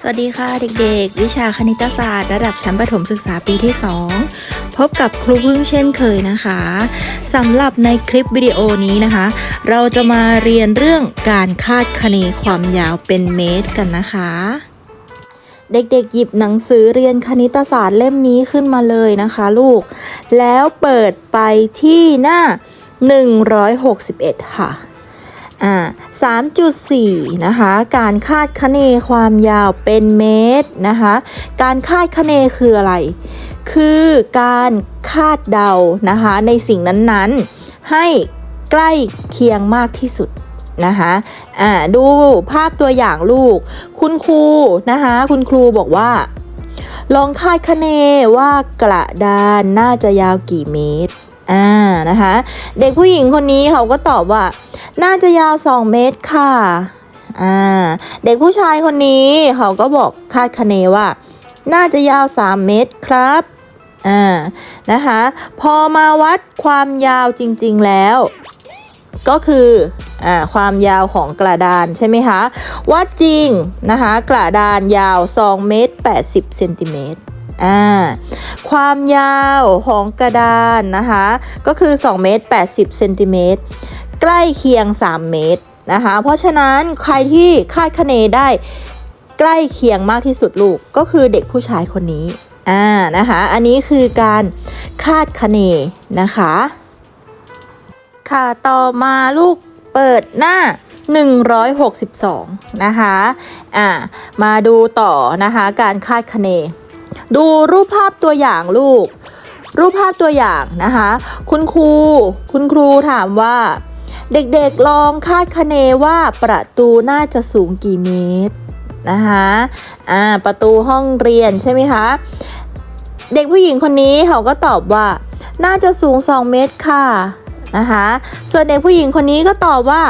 สวัสดีค่ะเด็กๆ วิชาคณิตศาสตร์ ระดับชั้นประถมศึกษาปีที่ 2 พบกับครูพึ่งเช่นเคยนะคะสำหรับในคลิปวิดีโอนี้นะคะ เราจะมาเรียนเรื่องการคาดคะเนความยาวเป็นเมตรกันนะคะ เด็กๆ หยิบหนังสือเรียนคณิตศาสตร์เล่มนี้ขึ้นมาเลยนะคะลูก แล้วเปิดไปที่หน้า 161 ค่ะ อ่า3.4 นะคะ การคาดคะเนความยาวเป็นเมตรนะคะ การคาดคะเนคืออะไร คือการคาดเดานะคะในสิ่งนั้นๆ ให้ใกล้เคียงมากที่สุดนะคะอ่าดูภาพตัวอย่างลูก คุณครูนะคะ คุณครูบอกว่า ลองคาดคะเนว่ากระดานน่าจะยาวกี่เมตร อ่านะคะ เด็กผู้หญิงคนนี้เขาก็ตอบว่า น่าจะยาว 2 เมตรค่ะอ่าเด็กผู้ชายคนนี้เขาก็บอกคาดคะเนว่า น่าจะยาว 3 เมตรครับอ่านะคะพอมาวัดความยาวจริง ๆแล้ว ก็คืออ่าความยาวของกระดานใช่ไหมคะวัดจริงนะคะกระดานยาว 2 เมตร 80เซนติเมตร อ่าความยาวของกระดานนะคะ ก็คือ2เมตร80เซนติเมตรใกล้เคียง 3 เมตรนะคะ เพราะฉะนั้นใครที่คาดคะเนได้ใกล้เคียงมากที่สุดลูกก็คือเด็กผู้ชายคนนี้อ่านะคะอันนี้คือการคาดคะเนนะคะ ค่ะต่อมาลูกเปิดหน้า 162 นะคะอ่ามาดูต่อนะคะการคาดคะเน ดูรูปภาพตัวอย่างลูก รูปภาพตัวอย่างนะคะ คุณครู คุณครูถามว่า เด็กๆลองคาดคะเนว่าประตูน่าจะสูงกี่เมตรนะคะอ่าประตูห้องเรียนใช่ไหมคะเด็กผู้หญิงคนนี้เขาก็ตอบว่า น่าจะสูง 2 เมตรค่ะนะคะส่วนเด็กผู้หญิงคนนี้ก็ตอบว่า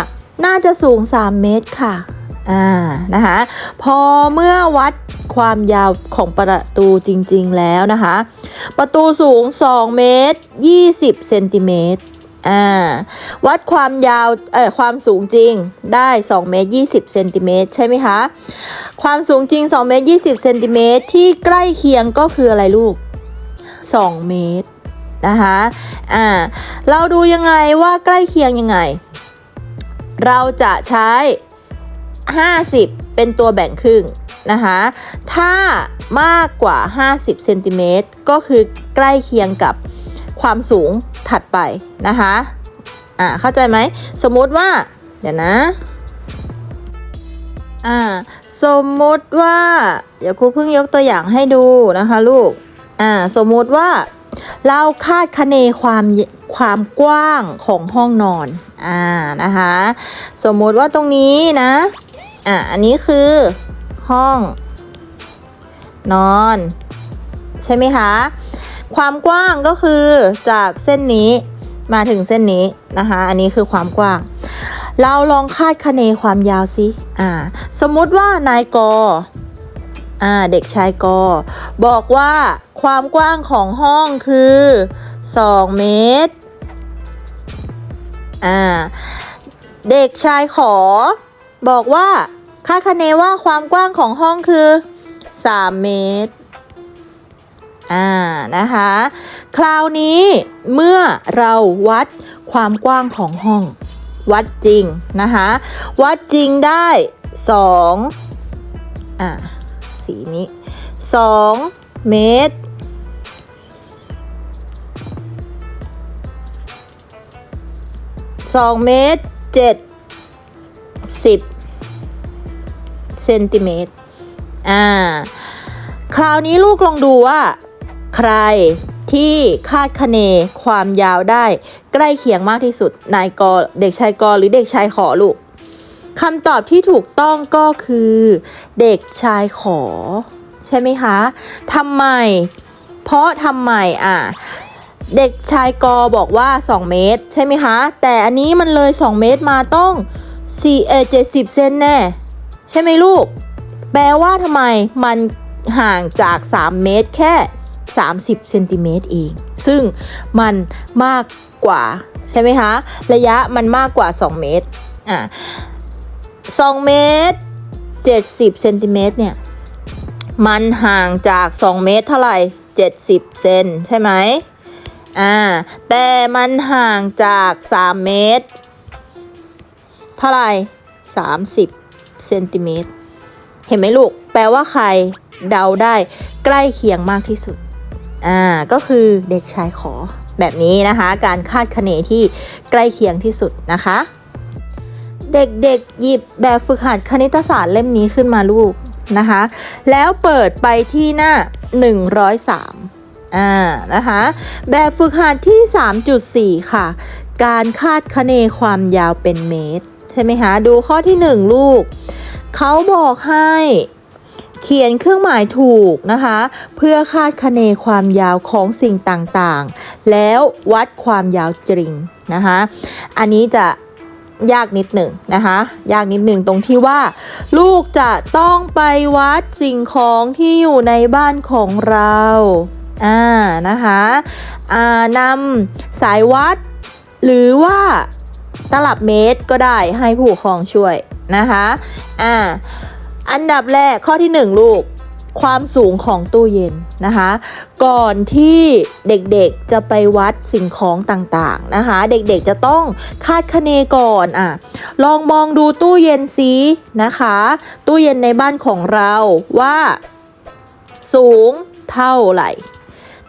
น่าจะสูง 3 เมตรค่ะอ่านะคะพอเมื่อวัด ความยาวของประตูจริงๆแล้วนะคะ ประตูสูง 2 เมตร 20 เซนติเมตรอ่าวัดความยาวเอ่อความสูงจริงได้2เมตร20เซนติเมตรใช่ไหมคะ ความสูงจริง2เมตร20เซนติเมตรที่ใกล้เคียงก็คืออะไรลูก 2 เมตรนะคะอ่าเราดูยังไงว่าใกล้เคียงยังไง เราจะใช้ 50 เป็นตัวแบ่งครึ่ง นะคะ ถ้ามากกว่า 50เซนติเมตรก็คือใกล้เคียงกับความสูงถัดไปนะคะ อ่า เข้าใจไหม สมมติว่า เดี๋ยวนะ อ่า สมมติว่า เดี๋ยวครูเพิ่งยกตัวอย่างให้ดูนะคะลูก อ่า สมมติว่า เราคาดคะเนความความกว้างของห้องนอน อ่า นะคะ สมมติว่าตรงนี้นะ อ่า อันนี้คือ ห้อง นอน ใช่ไหมคะ ความกว้างก็คือจากเส้นนี้มาถึงเส้นนี้นะคะ อันนี้คือความกว้าง เราลองคาดคะเนความยาวสิอ่า สมมุติว่านายกอ่าเด็กชายกบอกว่าความกว้างของห้องคือ2เมตร อ่า เด็กชายขอ บอกว่า คาดคะเนว่าความกว้างของห้องคือ 3 เมตร อ่า นะคะ คราวนี้เมื่อเราวัดความกว้างของห้อง วัดจริงนะคะ วัดจริงได้2อ่า สีนี้ 2 เมตร2เมตร70 เซนติเมตรอ่าคราวนี้ลูกลองดูว่า ใครที่คาดคะเนความยาวได้ ใกล้เคียงมากที่สุด นายกเด็กชายกหรือเด็กชายขอลูกคำตอบที่ถูกต้องก็คือ เด็กชายขอ ใช่ไหมคะทำไม เพราะทำไมอะเด็กชายกอบอกว่า 2 เมตร ใช่ไหมคะ แต่อันนี้มันเลย 2 เมตรมาต้อง4เอ70 เซนแน่ ใช่ไหมลูก แปลว่าทำไมมันห่างจาก 3 เมตรแค่ 30เซนติเมตรเอง ซึ่งมันมากกว่า ใช่ไหมคะ ระยะมันมากกว่า 2 เมตรอะ2เมตร 70เซนติเมตรเนี่ย มันห่างจาก 2 เมตรเท่าไหร่ 70เซนใช่ไหมอ่าแต่มันห่างจาก 3 เมตร เท่าไหร่ 30 เซนติเมตรเห็นไหมลูก แปลว่าใครเดาได้ใกล้เคียงมากที่สุด อ่า ก็คือเด็กชายขอแบบนี้นะคะ การคาดคะเนที่ใกล้เคียงที่สุดนะคะ เด็กๆหยิบแบบฝึกหัดคณิตศาสตร์เล่มนี้ขึ้นมาลูกนะคะ แล้วเปิดไปที่หน้า 103 อ่า นะคะ แบบฝึกหัดที่ 3.4 ค่ะ การคาดคะเนความยาวเป็นเมตร ช่ไหมคะดูข้อที่ 1 ลูกเขาบอกให้เขียนเครื่องหมายถูกนะคะ เพื่อคาดคะเนความยาวของสิ่งต่างๆ แล้ววัดความยาวจริงนะคะอันนี้จะยากนิดหนึ่งนะคะยากนิดหนึ่งตรงที่ว่า ลูกจะต้องไปวัดสิ่งของที่อยู่ในบ้านของเราอ่านะคะอ่านำสายวัดหรือว่า ตลับเมตรก็ได้ให้ผู้ปกครองช่วยนะคะอ่าอันดับแรกข้อที่ 1 ลูกความสูงของตู้เย็นนะคะ ก่อนที่เด็กๆจะไปวัดสิ่งของต่างๆนะคะ เด็กๆจะต้องคาดคะเนก่อนอะลองมองดูตู้เย็นซินะคะ ตู้เย็นในบ้านของเราว่า สูงเท่าไหร่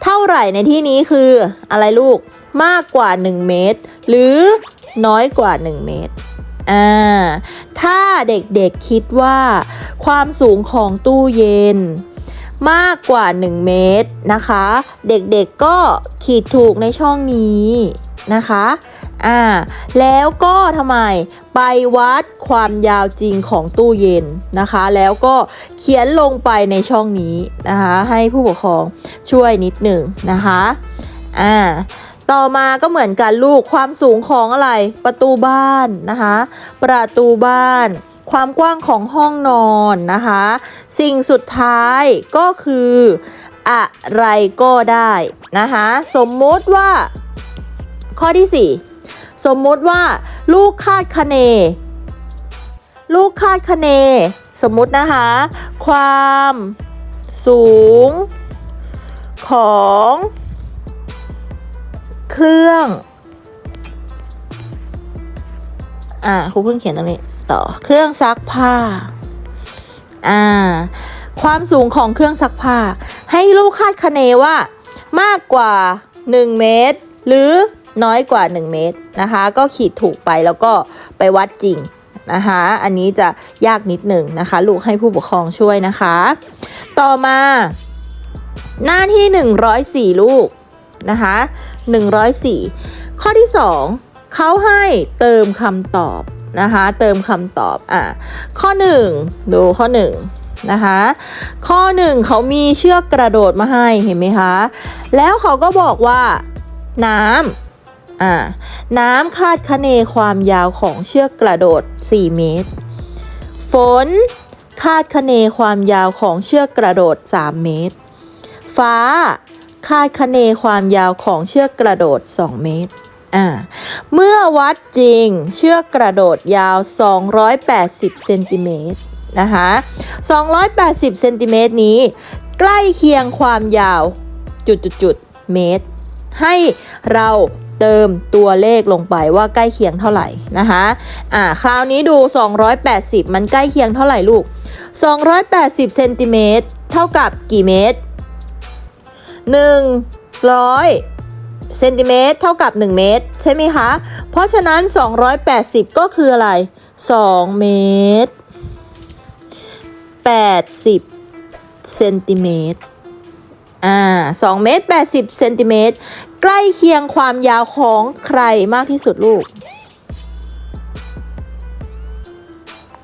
เท่าไหร่ในที่นี้คืออะไรลูกมากกว่า 1 เมตร หรือ น้อยกว่า 1 เมตรอ่าถ้าเด็กๆคิดว่า ความสูงของตู้เย็น มากกว่า 1 เมตรนะคะ เด็กๆก็ขีดถูกในช่องนี้นะคะอ่าแล้วก็ทำไมไปวัดความยาวจริงของตู้เย็นนะคะ แล้วก็เขียนลงไปในช่องนี้นะคะ ให้ผู้ปกครองช่วยนิดหนึ่งนะคะอ่า ต่อมาก็เหมือนกันลูกความสูงของอะไร ประตูบ้านนะคะ ประตูบ้าน ความกว้างของห้องนอนนะคะ สิ่งสุดท้ายก็คือ อะไรก็ได้นะคะ สมมติว่า ข้อที่ 4 สมมติว่า ลูกคาดคะเน ลูกคาดคะเน สมมตินะคะ ความสูงของ เครื่องอ่าครูเพิ่งเขียนตรงนี้ต่อเครื่องซักผ้าอ่าความสูงของเครื่องซักผ้า ให้ลูกคาดคะเนว่ามากกว่า 1 เมตร หรือน้อยกว่า 1 เมตรนะคะ ก็ขีดถูกไปแล้วก็ไปวัดจริงนะคะ อันนี้จะยากนิดหนึ่งนะคะ ลูกให้ผู้ปกครองช่วยนะคะ ต่อมา หน้าที่ 104 ลูก นะคะ 104 ข้อที่ 2เขาให้เติมคำตอบนะคะ เติมคำตอบอะข้อ 1 ดูข้อ 1 นะคะ ข้อ 1 เขามีเชือกกระโดดมาให้เห็นไหมคะ แล้วเขาก็บอกว่าน้ำอ่าน้ำคาดคะเนความยาวของเชือกกระโดด 4 เมตร ฝนคาดคะเนความยาวของเชือกกระโดด 3 เมตร ฟ้า คาดคะเนความยาวของเชือกกระโดด 2 เมตรอ่าเมื่อวัดจริงเชือกกระโดดยาว 280 เซนติเมตรนะคะ 280 เซนติเมตรนี้ ใกล้เคียงความยาวจุดๆๆเมตร ให้เราเติมตัวเลขลงไปว่าใกล้เคียงเท่าไหร่นะคะอ่าคราวนี้ดู 280 มันใกล้เคียงเท่าไหร่ลูก 280 เซนติเมตรเท่ากับกี่เมตร 100เซนติเมตรเท่ากับ 1 เมตร ใช่ไหมคะ เพราะฉะนั้น 280 ก็คืออะไร 2 เมตร 80เซนติเมตรอ่า2เมตร80เซนติเมตรใกล้เคียงความยาวของใครมากที่สุดลูก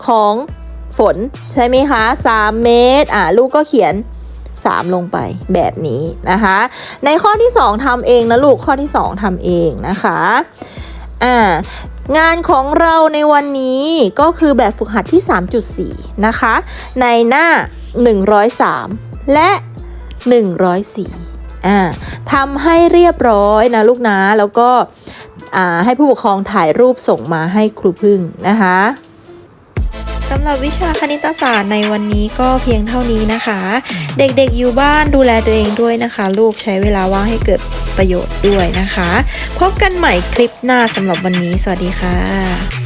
ของฝนใช่ไหมคะ 3 เมตร อ่าลูกก็เขียน 3 ลงไปแบบนี้นะคะ ในข้อที่ 2ทำเองนะลูกข้อที่ 2ทำเองนะคะอ่างานของเราในวันนี้ก็คือแบบฝึกหัดที่ 3.4 นะคะ ในหน้า 103 และ 104อ่าทำให้เรียบร้อยนะลูกนะแล้วก็อ่าให้ผู้ปกครองถ่ายรูปส่งมาให้ครูพึ่งนะคะำหรับวิชาคณิตศาสตร์ในวันนี้ก็เพียงเท่านี้นะคะ เด็กๆอยู่บ้านดูแลตัวเองด้วยนะคะ ลูกใช้เวลาว่างให้เกิดประโยชน์ด้วยนะคะ พบกันใหม่คลิปหน้าสำหรับวันนี้ สวัสดีค่ะ